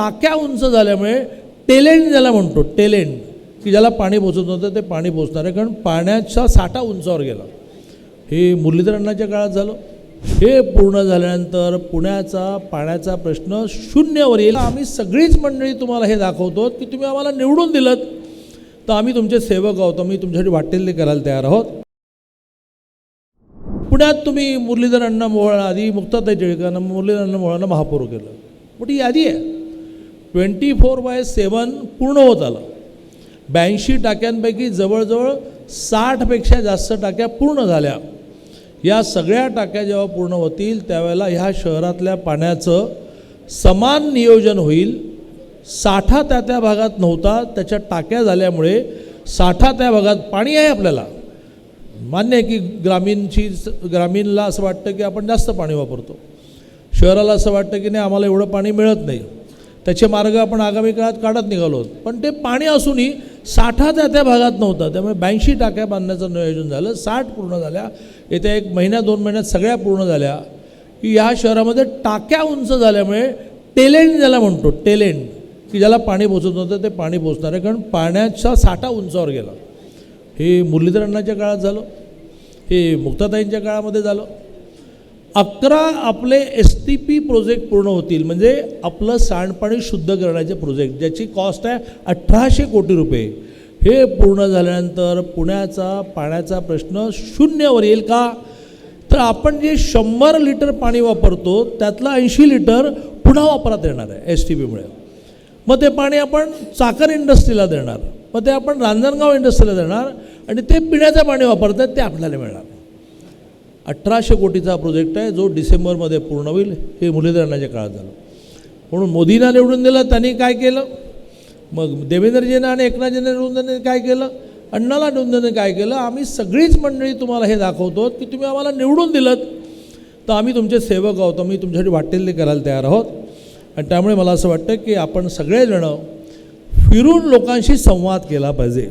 टाक्या उंच झाल्यामुळे टेलेंट ज्याला म्हणतो टेलेंट की ज्याला पाणी पोचत नव्हतं ते पाणी पोचणार आहे कारण पाण्याचा साठा उंचावर गेला. हे मुरलीधर अण्णाच्या काळात झालं. हे पूर्ण झाल्यानंतर पुण्याचा पाण्याचा प्रश्न शून्यावर येईल. आम्ही सगळीच मंडळी तुम्हाला हे दाखवतो की तुम्ही आम्हाला निवडून दिलं तर आम्ही तुमचे सेवक आहोत आम्ही तुमच्यासाठी वाटेल ते करायला तयार आहोत. पुण्यात तुम्ही मुरलीधर अण्णा मोहळा आधी मुक्ताताई टिळकांना मुरलीधर अण्णा मोहळांना महापौर केलं. मोठी यादी आहे. ट्वेंटी फोर बाय सेवन पूर्ण होत आलं. ब्याऐंशी टाक्यांपैकी जवळजवळ साठपेक्षा जास्त टाक्या पूर्ण झाल्या. या सगळ्या टाक्या जेव्हा पूर्ण होतील त्यावेळेला ह्या शहरातल्या पाण्याचं समान नियोजन होईल. साठा त्या त्या भागात नव्हता त्याच्या टाक्या झाल्यामुळे साठा त्या भागात पाणी आहे आपल्याला. मान्य आहे की ग्रामीणची ग्रामीणला असं वाटतं की आपण जास्त पाणी वापरतो. शहराला असं वाटतं की नाही आम्हाला एवढं पाणी मिळत नाही. त्याचे मार्ग आपण आगामी काळात काढत निघालो आहोत. पण ते पाणी असूनही साठा त्या त्या भागात नव्हता. त्यामुळे ब्याऐंशी टाक्या बांधण्याचं नियोजन झालं. साठ पूर्ण झाल्या. येत्या एक महिन्या दोन महिन्यात सगळ्या पूर्ण झाल्या. की या शहरामध्ये टाक्या उंच झाल्यामुळे टेलेंट ज्याला म्हणतो टेलेंट की ज्याला पाणी पोचत नव्हतं ते पाणी पोचणार आहे. कारण पाण्याचा साठा उंचावर गेला. हे मुरलीधर अण्णाच्या काळात झालं. हे मुक्ताताईंच्या काळामध्ये झालं. अकरा आपले एस टी पी प्रोजेक्ट पूर्ण होतील. म्हणजे आपलं सांडपाणी शुद्ध करण्याचे प्रोजेक्ट ज्याची कॉस्ट आहे अठराशे कोटी रुपये. हे पूर्ण झाल्यानंतर पुण्याचा पाण्याचा प्रश्न शून्यवर येईल का? तर आपण जे शंभर लिटर पाणी वापरतो त्यातलं ऐंशी लिटर पुन्हा वापरात येणार आहे एस टी पीमुळे मग ते पाणी आपण चाकर इंडस्ट्रीला देणार मग ते आपण रांजणगाव इंडस्ट्रीला देणार आणि ते पिण्याचं पाणी वापरतात ते आपल्याला मिळणार. अठराशे कोटीचा प्रोजेक्ट आहे जो डिसेंबरमध्ये पूर्ण होईल हे मुरलीधरणाच्या काळात झालं. म्हणून मोदींना निवडून दिलं त्यांनी काय केलं? मग देवेंद्रजीनं आणि एकनाथजींना निवडून देणे काय केलं? अण्णाला निवडून देणे काय केलं? आम्ही सगळीच मंडळी तुम्हाला हे दाखवतो की तुम्ही आम्हाला निवडून दिलं तर आम्ही तुमचे सेवक आहोत आम्ही तुमच्यासाठी वाटेल ते करायला तयार आहोत. आणि त्यामुळे मला असं वाटतं की आपण सगळेजणं फिरून लोकांशी संवाद केला पाहिजे.